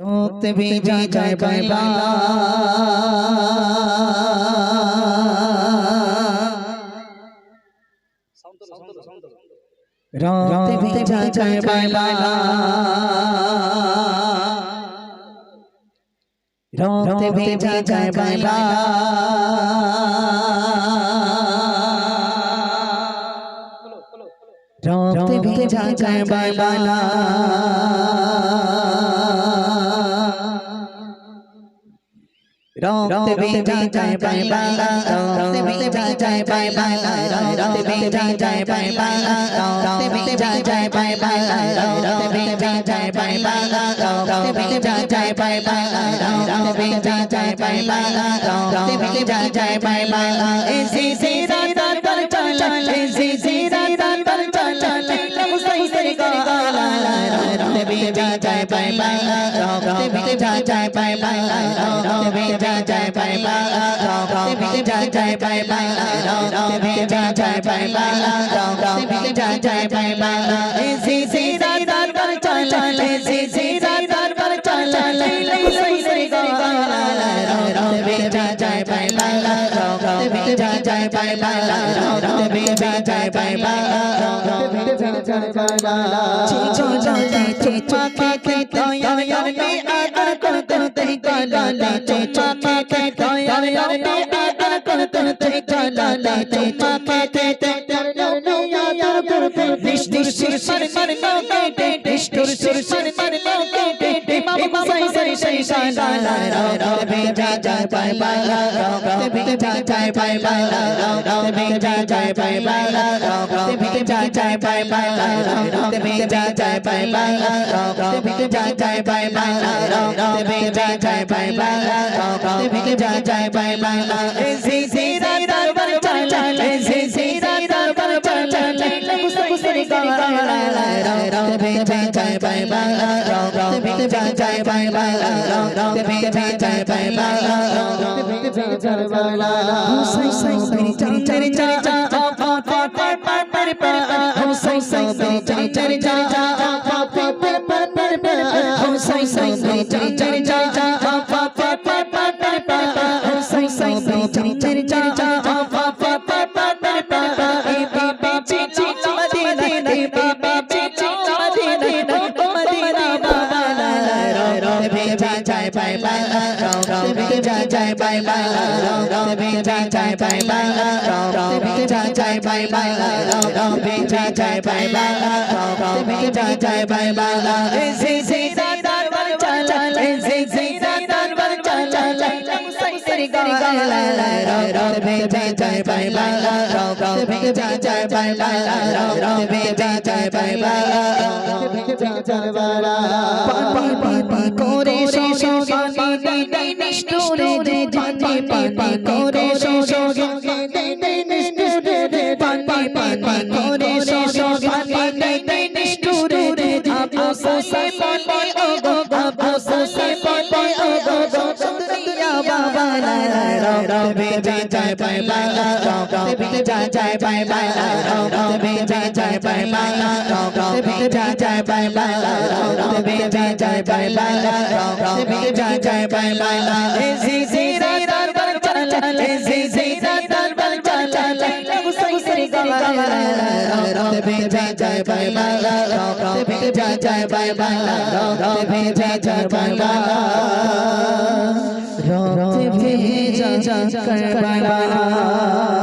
রক্ত ভেজা যায় বাইলা রক্ত ভেজা যায় বাইলা রক্ত ভেজা যায় বাইলা রক্ত ভেজা যায় বাইলা রক্ত ভেজা যায় বাইলা রক্ত ভেজা যায় বাইলা রক্ত ভেজা যায় বাইলা রক্ত ভেজা যায় বাইলা রক্ত ভেজা যায় বাইলা রক্ত ভেজা যায় বাইলা রক্ত ভেজা যায় বাইলা রক্ত ভেজা যায় বাইলা এসি সি রাত পর চল এসি সি রাত পর চল bye bye dog dog dog dog dog bye bye dog dog dog dog bye bye dog dog dog dog bye bye dog dog dog dog bye bye dog dog dog dog bye bye is is is dog dog dog dog is is is বেজা যায় by লালা রক্ত বেজা যায় by লালা রক্ত বেজা যায় বাই লালা রক্ত বেজা যায় বাই লালা চিচো জাতি চিচো কে কে দয়াল কে আদর করতে তেই লালা চিচো কে কে দয়াল কে আদর করতে তেই লালা চিচো কে কে নিষ্ঠুর সুর সর মর লোকে নিষ্ঠুর সুর সর মর লোকে sai sai la la la la bi ja ja ja la la la bi ja ja ja la la la bi ja ja ja la la la bi ja ja ja la la la bi ja ja ja la la la bi ja ja ja la la la bi ja ja ja la la la bi ja ja ja la la la zi zi Hussein, bye bye bye bye love to be bye bye bye bye love to be bye bye bye bye love to be bye bye bye bye love to be bye bye bye bye love to be bye bye bye bye love করে করে be jai jai bye bye la go go be jai jai bye bye la go go be jai jai bye bye la go go be jai jai bye bye la go go be jai jai bye bye la go go be jai jai bye bye la zi zi ra ra ra ra ra zi zi ra ra ra ra ra Bye-bye. जा Karbala